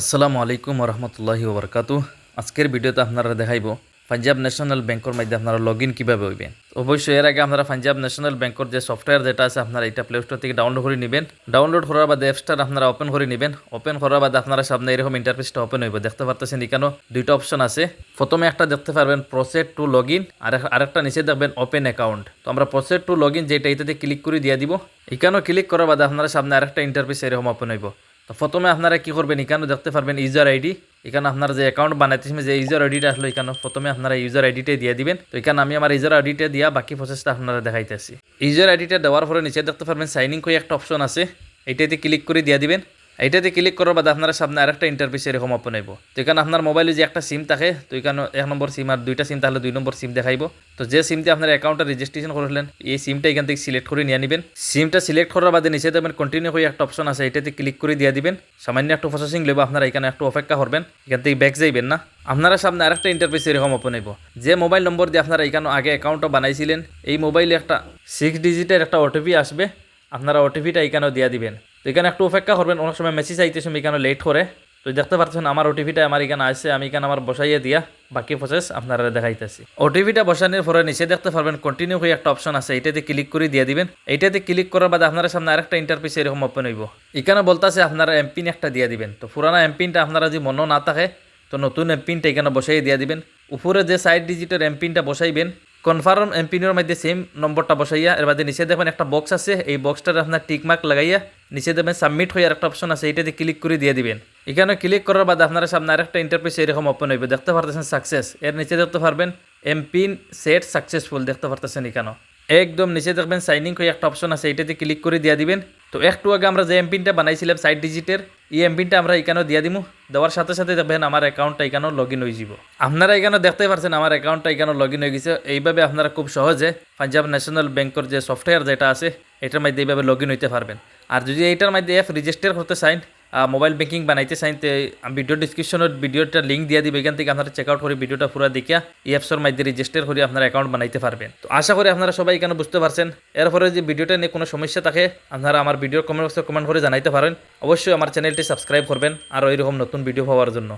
আসসালামু আলাইকুম রহমতুল্লাহি ওবরকাতু আজকের ভিডিওতে আপনারা দেখাইব পাঞ্জাব ন্যাশনাল ব্যাংকের মধ্যে আপনারা লগ ইন কীভাবে হইবেন। অবশ্যই এর আগে আপনারা পাঞ্জাব ন্যাশনাল ব্যাংকের যে সফটওয়্যার যেটা আছে আপনারা এটা প্লে স্টোর থেকে ডাউনলোড করে নেবেন। ডাউনলোড করার বাদে অ্যাপসটা আপনারা ওপেন করে নেবেন। ওপেন করার বাদে আপনারা সামনে এরকম ইন্টারফেসটা ওপেন হইব। দেখতে পারতেছেন এখানেও দুইটা অপশন আছে। প্রথমে একটা দেখতে পারবেন প্রসেড টু লগ ইন আর আরেকটা নিচে দেখবেন ওপেন অ্যাকাউন্ট তো আমরা প্রসেড টু লগ ইন যেটা এটাতে ক্লিক করে দিয়ে দিব। এখানেও ক্লিক করার বাদে আপনারা সামনে আরেকটা ইন্টারফেস এরকম ওপেন হইব। তো প্রথমে আপনারা কি করবেন? এখানে দেখতে পারবেন ইউজার আইডি এখানে আপনার যে অ্যাকাউন্ট বানাইতেছেন যে ইউজার আইডিটা আসলো এখানে, প্রথমে আপনারা ইউজার আইডিটাই দিয়ে দিবেন। তো এখানে আমি আমার ইউজার আইডিটা দিয়া বাকি প্রসেসটা আপনারা দেখাইতেছি। ইউজার আইডিটা দেওয়ার পরে নিচে দেখতে পারবেন সাইনিং করে একটা অপশন আছে। এইটাতে ক্লিক করে দিয়ে দিবেন। এইটাতে ক্লিক করার বাদে আপনারা সামনে আরেকটা ইন্টারফেস এরকম ওপেন হইব। তো এখানে আপনার মোবাইলে যে একটা সিম থাকে, তো এখানে এক নম্বর সিম আর দুইটা সিম তাহলে দুই নম্বর সিম দেখাইব। তো যে সিমতে আপনার অ্যাকাউন্টটা রেজিস্ট্রেশন করলেন, এই সিমটা এখান থেকে সিলেক্ট করে নিয়ে নেবেন। সিমটা সিলেক্ট করার বাদে নিচে দেবেন কন্টিনিউ করে একটা অপশন আছে এটাতে ক্লিক করে দিয়ে দিবেন। সামান্য একটু প্রসেসিং লেবো, আপনারা এখানে একটু অপেক্ষা করবেন, এখান থেকে ব্যাক যাইবেন না। আপনারা সামনে আরেকটা ইন্টারফেস এরকম ওপেন হইব। যে মোবাইল নম্বর দিয়ে আপনারা এখানে আগে অ্যাকাউন্টটা বানাইছিলেন, এই মোবাইলে একটা সিক্স ডিজিটের একটা ওটিপি আসবে। আপনারা ওটিপিটা এখানেও দিয়ে দিবেন। তো এখানে একটু অপেক্ষা করবেন, অনেক সময় মেসেজ আইতে সময় এখানে লেট করে। তো দেখতে পাচ্ছেন, আমার ওটিপিটা আমার এখানে আসছে, আমি এখানে আমার বসাইয়ে দিয়া বাকি প্রসেস আপনারা দেখাইতেছি। ওটিপিটা বসানোর পরে নিচে দেখতে পারবেন কন্টিনিউ হয়ে একটা অপশন আছে, এটাতে ক্লিক করে দিয়ে দিবেন। এইটাতে ক্লিক করার বাদে আপনার সামনে আরেকটা ইন্টারফেস এরকম ওপেন হইব। এখানে বলতেছে আপনারা এমপিন একটা দিয়ে দিবেন। তো পুরানা এমপিনটা আপনারা যদি মনে না থাকে, তো নতুন এমপিনটা এখানে বসাই দিয়ে দিবেন। উপরে যে সাইড ডিজিটের এমপিনটা বসাইবেন কনফার্ম এমপিনের মধ্যে সেম নম্বরটা বসাইয়া, এর বাদে নিচে দেখবেন একটা বক্স আছে, এই বক্সটার আপনার টিকমার্ক লাগাইয়া নিচে দেখবেন সাবমিট হয়ে একটা অপশন আছে এইটাতে ক্লিক করে দিয়ে দিবেন। এখানে ক্লিক করার বাদে আপনার সামনে আরেকটা ইন্টারফেস এরকম ওপেন হইবে, দেখতে পারতেছেন সাকসেস এর নিচে দেখতে পারবেন এমপিন সেট সাকসেসফুল দেখতে পারতেছেন এখানে একদম নিচে দেখবেন সাইনিং হয়ে একটা অপশন আছে এইটাতে ক্লিক করে দিয়ে দিবেন। তো একটু আগে আমরা যে এমপিনটা বানাইছিলাম সাইড ডিজিটের এই এমপিনটা আমরা এখানেও দিয়ে দিমু। দেওয়ার সাথে সাথে দেখবেন আমার অ্যাকাউন্টটা এখানেও লগ ইন হয়ে যাব আপনারা এখানে দেখতে পারছেন আমার অ্যাকাউন্টটা এখানেও লগ ইন হয়ে গেছে। এইভাবে আপনারা খুব সহজে পাঞ্জাব ন্যাশনাল ব্যাংকের যে সফটওয়্যার যেটা আছে, এটার মধ্যে এইভাবে লগ ইন হইতে পারবেন। আর যদি এইটার মধ্যে অ্যাপ রেজিস্টার করতে চান মোবাইল ব্যাঙ্কিং বানাইতে চাইন তে ভিডিও ডিসক্রিপশনত ভিডিওটা লিঙ্ক দিয়ে দিবে, এখান থেকে আপনারা চেক আউট করে ভিডিওটা পুরো দেখিয়া এই অ্যাপসের মাধ্যমে রেজিস্টার করে আপনার অ্যাকাউন্ট বানাইতে পারবেন। তো আশা করি আপনারা সবাই এখানে বুঝতে পারছেন। এরপরে যে ভিডিওটা নিয়ে কোনো সমস্যা থাকে, আপনারা আমার ভিডিও কমেন্ট বক্সে কমেন্ট করে জানাইতে পারেন। অবশ্যই আমার চ্যানেলটি সাবস্ক্রাইব করবেন, আর ওইরকম নতুন ভিডিও পাওয়ার জন্য।